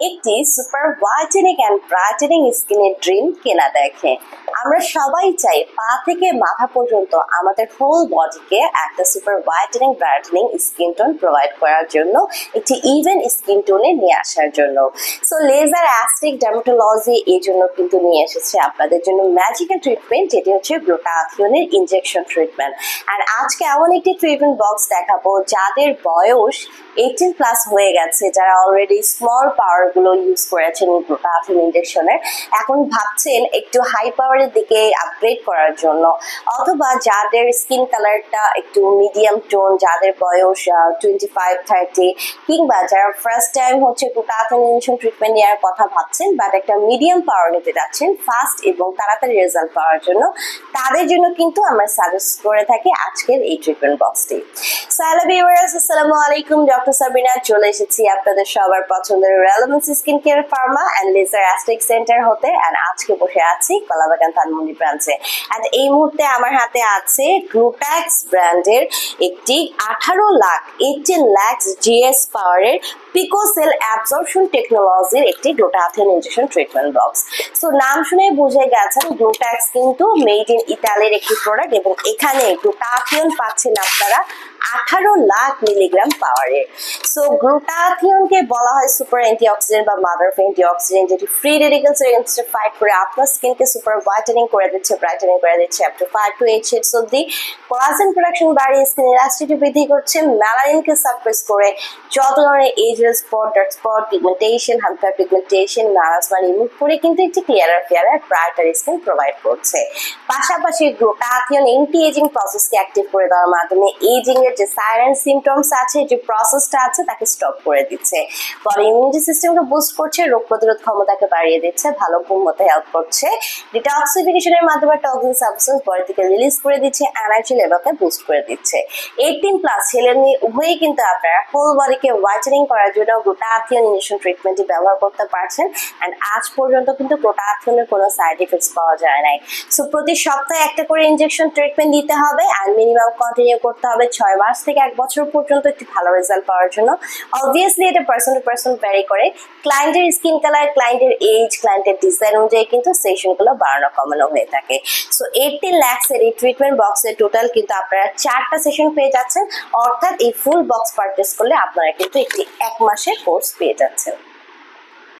একটি super whitening and brightening স্কিনের dream কেনা দেখে। আমরা সবাই চাই পা থেকে মাথা পর্যন্ত আমাদের হোল বডিকে একটা super whitening brightening skin tone provide করার জন্য, একটি ইভেন স্কিন টোনে নিয়ে আসার জন্য। সো লেজার অ্যাস্টিক ডার্মাটোলজি এই জন্য কিন্তু নিয়ে এসেছে আপনাদের জন্য ম্যাজিক্যাল ট্রিটমেন্ট যেটি হচ্ছে গ্লুটাথিয়নের ইনজেকশন ট্রিটমেন্ট আর আজকে এমন একটি ট্রিটমেন্ট বক্স দেখাবো, যাদের বয়স এইটিন প্লাস হয়ে গেছে, যারা অলরেডি স্মল পাওয়ার গুলো ইউজ করেছেন গ্লুটাথিয়ন ইনজেকশনের এখন ভাবছেন একটু হাই পাওয়ারের দিকে আপগ্রেড করার জন্য। অথবা যাদের স্কিন কালারটা একটু মিডিয়াম টোন যাদের বয়স টোয়েন্টি কিংবা যারা ফার্স্ট টাইম হচ্ছে গ্লুটাথিয়ন ইনজেকশন ট্রিটমেন্ট নেওয়ার কথা ভাবছেন বাট একটা মিডিয়াম পাওয়ার নিতে যাচ্ছেন ফাস্ট এবং তাড়াতাড়ি রেজাল্ট পাওয়ার জন্য, তাদের জন্য কিন্তু আমরা সাজেস্ট করে থাকি আজকের এই ট্রিটমেন্ট বক্সটি সালা আসসালামু আলাইকুম ডক্টর সাবিনা চলে এসেছি আপনাদের সবার পছন্দের relevance skin care pharma and laser aesthetic center হতে অ্যান্ড আজকে বসে আছি কলাবাগান ধানমন্ডি ব্রাঞ্চে অ্যান্ড এই মুহূর্তে আমার হাতে আছে গ্লুট্যাক্স ব্র্যান্ডের একটি আঠারো লাখ এইটিন ল্যাক্স জিএস পাওয়ারের পিকোসেল অ্যাবজর্পশন টেকনোলজির একটি glutathione injection treatment box so নাম শুনে বুঝে গেছেন গ্লুট্যাক্স কিন্তু মেড ইন ইতালির একটি প্রোডাক্ট এবং এখানে গ্লুটাথিয়ন পাচ্ছেন আপনারা আঠারো লাখ মিলিগ্রাম পাওয়ারের সো গ্লুটাথিয়নকে বলা হয় সুপার অ্যান্টিঅক্সিডেন্ট বা মাদার অফ অ্যান্টিঅক্সিডেন্ট যেটি ফ্রি রেডিকেলস এগেনস্টে ফাইট করে আপনার স্কিনকে সুপার হোয়াইটেনিং করে দিচ্ছে ব্রাইটেনিং করে দিচ্ছে up to five to eight shades অব্দি কোলাজেন প্রোডাকশন বাড়িয়ে স্কিন ইলাস্টিটি বৃদ্ধি করছে ম্যালানিনকে সাপ্রেস করে, যত ধরনের এজেল স্পট ডার্ক স্পট পিগমেন্টেশন হালকা পিগমেন্টেশন ম্যালাসমা রিমুভ করে কিন্তু একটি clearer fairer brighter skin provide করছে। পাশাপাশি গ্লুটাথিয়ন এন্টি এজিং প্রসেসকে অ্যাক্টিভ করে দেওয়ার মাধ্যমে এজিং এর যে সাইলেন্ট সিমটমস আছে, যে প্রসেসটা আছে, তাকে স্টপ করে দিচ্ছে। বডি ইমিউনিটি সিস্টেমকে বুস্ট করছে, রোগ প্রতিরোধ ক্ষমতাকে বাড়িয়ে দিচ্ছে, ভালো ঘুম হতে হেল্প করছে। ডিটক্সিফিকেশনের মাধ্যমে টক্সিক সাবস্টেন্স বডি থেকে রিলিজ করে দিচ্ছে এনার্জি লেভেলকে বুস্ট করে দিচ্ছে। এইটিন প্লাস ছেলে মেয়ে, উভয়ই কিন্তু আপনারা হোল বডিকে হোয়াইটেনিং করার জন্য গ্লুটাথিয়ন ইনজেকশন ট্রিটমেন্টটি ব্যবহার করতে পারছেন। অ্যান্ড আজ পর্যন্ত কিন্তু গ্লুটাথিয়নের কোনো সাইড ইফেক্টস পাওয়া যায় নাই। সো প্রতি সপ্তাহে একটা করে ইনজেকশন ট্রিটমেন্ট দিতে হবে, আর মিনিমাম কন্টিনিউ করতে হবে ছয় মাস থেকে এক বছর পর্যন্ত একটি ভালো রেজাল্ট পাওয়ার জন্য। অবভিয়াসলি এটা পার্সন টু পার্সন ভ্যারি করে। ক্লায়েন্টের স্কিন কালার ক্লায়েন্টের এজ ক্লায়েন্টের ডিজাইন অনুযায়ী কিন্তু সেশনগুলো বাড়ানো, কমানো হয়ে থাকে। সো এইটিন ল্যাক্সের এই ট্রিটমেন্ট বক্সের টোটাল কিন্তু আপনারা চারটা সেশন পেয়ে যাচ্ছেন। অর্থাৎ এই ফুল বক্স পারচেস করলে আপনারা কিন্তু একটি এক মাসের কোর্স পেয়ে যাচ্ছেন।